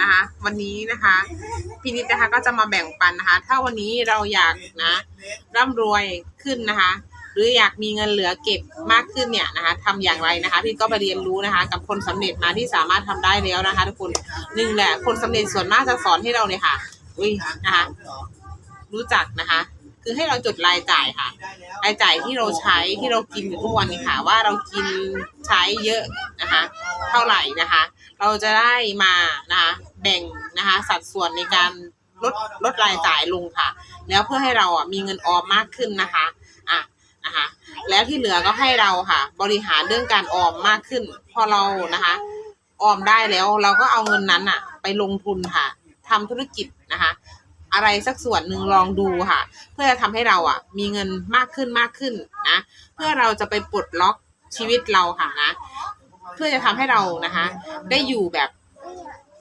นะคะ วันนี้นะคะพี่นิดนะคะก็จะมาแบ่งปันนะคะ ถ้าวันนี้เราอยากนะร่ำรวยขึ้นนะคะ หรืออยากมีเงินเหลือเก็บมากขึ้นเนี่ยนะคะทำอย่างไรนะคะ พี่ก็ไปเรียนรู้นะคะ กับคนสำเร็จมาที่สามารถทำได้แล้วนะคะ ทุกคนหนึ่งแหละคนสำเร็จส่วนมากจะสอนให้เราเนี่ยค่ะอุ้ยนะคะ รู้จักนะคะ คือให้เราจดรายจ่ายค่ะ รายจ่ายที่เราใช้ที่เรากินอยู่ทุกวันนี้ค่ะ ว่าเรากินใช้เยอะนะคะ เท่าไหร่นะคะ เราจะได้มานะคะแบ่งนะคะ สัดส่วนในการลดลดรายจ่ายลงค่ะ แล้วเพื่อให้เราอะมีเงินออมมากขึ้นนะคะอะนะคะแล้วที่เหลือก็ให้เราค่ะ บริหารเรื่องการออมมากขึ้น พอเรานะคะ ออมได้แล้วเราก็เอาเงินนั้นอะ ไปลงทุนค่ะทำธุรกิจนะคะ อะไรสักส่วนหนึ่งลองดูค่ะ เพื่อจะทำให้เราอะ มีเงินมากขึ้นมากขึ้นนะ เพื่อเราจะไปปลดล็อกชีวิตเราค่ะนะ เพื่อจะทำให้เรานะคะ ได้อยู่แบบ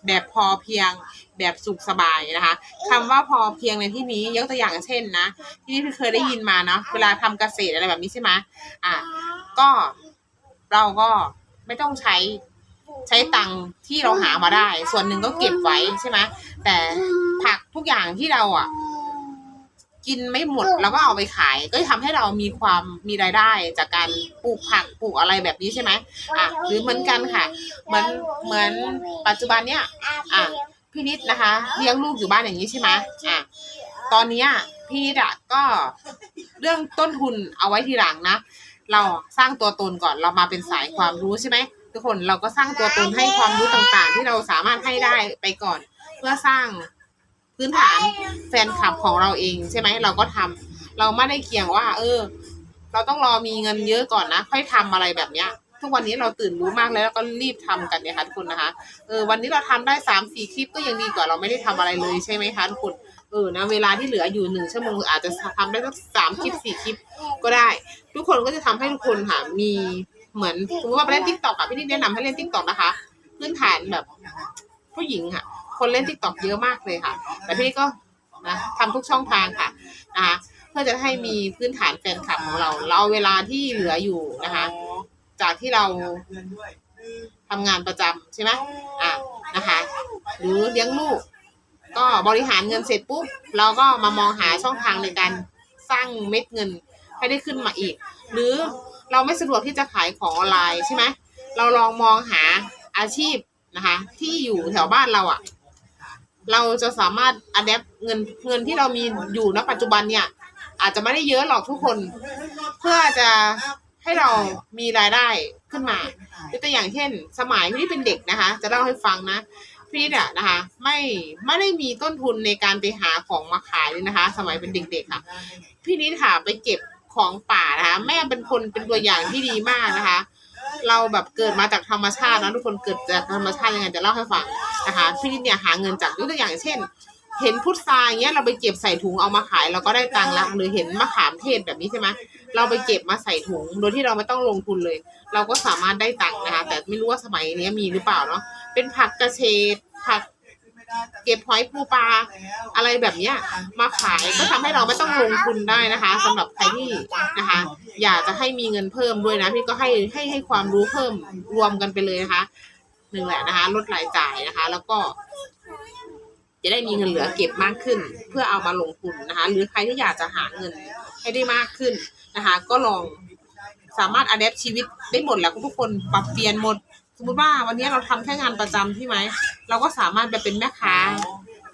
แบบพอเพียงแบบสุขสบายนะคะคำว่าพอเพียงในที่นี้ยกตัวอย่างเช่นนะ ที่พี่เคยได้ยินมาเนาะเวลาทำเกษตรอะไรแบบนี้ใช่ไหมอะก็เราก็ไม่ต้องใช้ใช้ตังค์ที่เราหามาได้ ส่วนหนึ่งก็เก็บไว้ใช่ไหมแต่ ทุกอย่างที่เราอะ กินไม่หมดแล้วก็เอาไปขาย ก็จะทำให้เรามีความมีรายได้จากการปลูกผักปลูกอะไรแบบนี้ใช่ไหมอะหรือเหมือนกันค่ะ เหมือนเหมือนปัจจุบันเนี้ยอะพี่นิดนะคะเลี้ยงลูกอยู่บ้านอย่างนี้ใช่ไหมอะตอนเนี้ยพี่นิดอะก็เรื่องต้นทุนเอาไว้ทีหลังนะเราสร้างตัวตนก่อนเรามาเป็นสายความรู้ใช่ไหมทุกคนเราก็สร้างตัวตนให้ความรู้ต่างๆ ที่เราสามารถให้ได้ไปก่อน เพื่อสร้าง พื้นฐานแฟนคลับของเราเองใช่ไหมเราก็ทำเราไม่ได้เกี่ยงว่า เออ เราต้องรอมีเงินเยอะก่อนนะค่อยทำอะไรแบบเนี้ย ทุกวันนี้เราตื่นรู้มากแล้วแล้วก็รีบทำกันเนี่ยค่ะทุกคนนะคะเออวันนี้เราทำได้สามสี่คลิปก็ยังดีกว่าเราไม่ได้ทำอะไรเลยใช่ไหมคะทุกคนเออนะเวลาที่เหลืออยู่หนึ่งชั่วโมงอาจจะทำได้สักสามคลิปสี่คลิปก็ได้ ทุกคนก็จะทำให้ทุกคนค่ะมีเหมือนสมมติว่าไปเล่นทิกตอกอะพี่นี่แนะนำให้เล่นทิกตอกนะคะ พื้นฐานแบบผู้หญิงค่ะ คนเล่นทิกตอกเยอะมากเลยค่ะ แต่พี่ก็นะทำทุกช่องทางค่ะนะคะเพื่อจะให้มีพื้นฐานแฟนคลับของเรา เราเวลาที่เหลืออยู่นะคะ จากที่เราทำงานประจำใช่ไหมอะนะคะ หรือเลี้ยงลูก ก็บริหารเงินเสร็จปุ๊บเราก็มามองหาช่องทางในการสร้างเม็ดเงินให้ได้ขึ้นมาอีก หรือเราไม่สะดวกที่จะขายของออนไลน์ใช่ไหมเราลองมองหาอาชีพนะคะ ที่อยู่แถวบ้านเราอะ่ะ เราจะสามารถอัดแอปเงินเงินที่เรามีอยู่ณปัจจุบันเนี่ย อาจจะไม่ได้เยอะหรอกทุกคน เพื่อจะให้เรามีรายได้ขึ้นมายกตัวอย่างเช่น สมัยที่เป็นเด็กนะคะ จะเล่าให้ฟังนะพี่เนี่ยนะคะ ไม่ไม่ได้มีต้นทุนในการไปหาของมาขายเลยนะคะ สมัยเป็นเด็กๆค่ะ พี่นิดค่ะไปเก็บของป่านะคะ แม่เป็นคนเป็นตัวอย่างที่ดีมากนะคะ เราแบบเกิดมาจากธรรมชาตินะทุกคนเกิดจากธรรมชาติยังไงจะเล่าให้ฟัง นะคะพี่นิดเนี่ยหาเงินจากยกตัวอย่างเช่น เห็นพุทราอย่างเงี้ยเราไปเก็บใส่ถุงเอามาขายเราก็ได้ตังค์ละหรือเห็นมะขามเทศแบบนี้ใช่ไหมเราไปเก็บมาใส่ถุงโดยที่เราไม่ต้องลงทุนเลย เราก็สามารถได้ตังค์นะคะแต่ไม่รู้ว่าสมัยนี้มีหรือเปล่าเนาะเป็นผักกระเฉดผักเก็บหอยปูปลาอะไรแบบเนี้ยมาขายก็ทำให้เราไม่ต้องลงทุนได้นะคะสำหรับใครที่นะคะ อยากจะให้มีเงินเพิ่มด้วยนะพี่ก็ให้ให้ให้ความรู้เพิ่มรวมกันไปเลยนะคะ หนึ่งแหละนะคะลดรายจ่ายนะคะ แล้วก็ จะได้มีเงินเหลือเก็บมากขึ้น เพื่อเอามาลงทุนนะคะ หรือใครที่อยากจะหาเงินให้ได้มากขึ้นนะคะ ก็ลองสามารถอัดแอปชีวิตได้หมดแหล้วทุกคนปรับเปลี่ยนหมดสมมติว่าวันนี้เราทำแค่งานประจำใช่ไหมเราก็สามารถไปเป็นแม่ค้า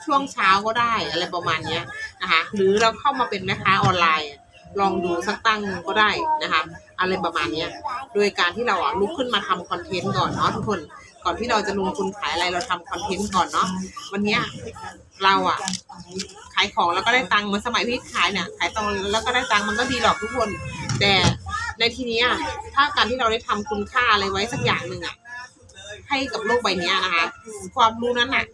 ช่วงเช้าก็ได้อะไรประมาณเนี้ยนะคะหรือเราเข้ามาเป็นแม่ค้าออนไลน์ ลองดูสักตั้งหนึ่งก็ได้นะคะ อะไรประมาณเนี้ยโดยการที่เราอะลุกขึ้นมาทำคอนเทนต์ก่อนเนาะทุกคน ก่อนที่เราจะลงทุนขายอะไรเราทำคอนเทนต์ก่อนเนาะวันเนี้ยเราอะขายของแล้วก็ได้ตังค์เหมือนสมัยพี่ขายเนี่ยขายตรงแล้วก็ได้ตังค์มันก็ดีหรอกทุกคน แต่ในทีเนี้ยถ้าการที่เราได้ทำคุณค่าอะไรไว้สักอย่างหนึ่งอะให้กับโลกใบเนี้ยนะคะ ความรู้นั้นน่ะ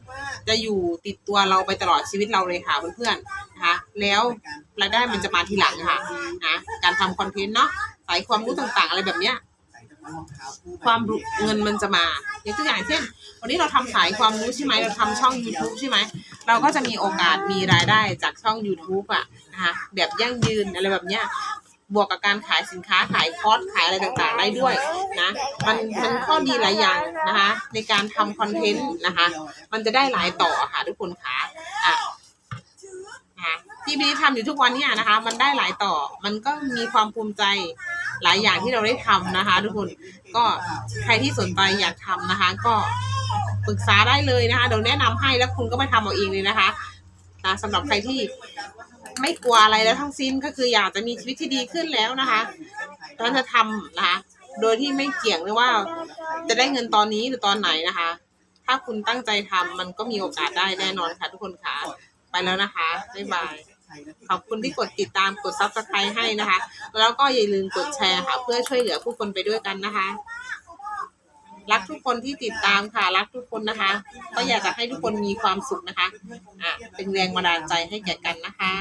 จะอยู่ติดตัวเราไปตลอดชีวิตเราเลยค่ะเพื่อนๆนะคะแล้วรายได้มันจะมาทีหลังค่ะนะการทำคอนเทนต์เนาะสายความรู้ต่างๆ อะไรแบบเนี้ย ความรู้เงินมันจะมายกตัวอย่างเช่น วันนี้เราทำสายความรู้ใช่ไหมเราทำช่อง YouTube ใช่ไหม เราก็จะมีโอกาสมีรายได้จากช่อง YouTube อะนะคะแบบยั่งยืนอะไรแบบเนี้ยบวกกับการขายสินค้าขายคอร์สขายอะไรต่างๆได้ด้วยนะมันมันข้อดีหลายอย่างนะคะในการทำคอนเทนต์นะคะมันจะได้หลายต่อค่ะทุกคนค่ะอะนะคะที่พี่ทำอยู่ทุกวันเนี่ยนะคะ มันได้หลายต่อมันก็มีความภูมิใจ หลายอย่างที่เราได้ทำนะคะ ทุกคนก็ใครที่สนใจอยากทำนะคะ ก็ปรึกษาได้เลยนะคะเดี๋ยวแนะนำให้แล้วคุณก็ไปทำเอาเองเลยนะคะนะสำหรับใครที่ไม่กลัวอะไรแล้วทั้งสิ้นก็คืออยากจะมีชีวิตที่ดีขึ้นแล้วนะคะเราจะทำนะคะ โดยที่ไม่เกี่ยงเลยว่า จะได้เงินตอนนี้หรือตอนไหนนะคะ ถ้าคุณตั้งใจทำมันก็มีโอกาสได้แน่นอนค่ะ ทุกคนค่ะ ไปแล้วนะคะบ๊ายบาย ขอบคุณที่กดติดตามกด subscribe ให้นะคะ แล้วก็อย่าลืมกดแชร์ค่ะ เพื่อช่วยเหลือผู้คนไปด้วยกันนะคะ รักทุกคนที่ติดตามค่ะ รักทุกคนนะคะ ก็อยากจะให้ทุกคนมีความสุขนะคะ อะเป็นแรงบันดาลใจให้แก่กันนะคะ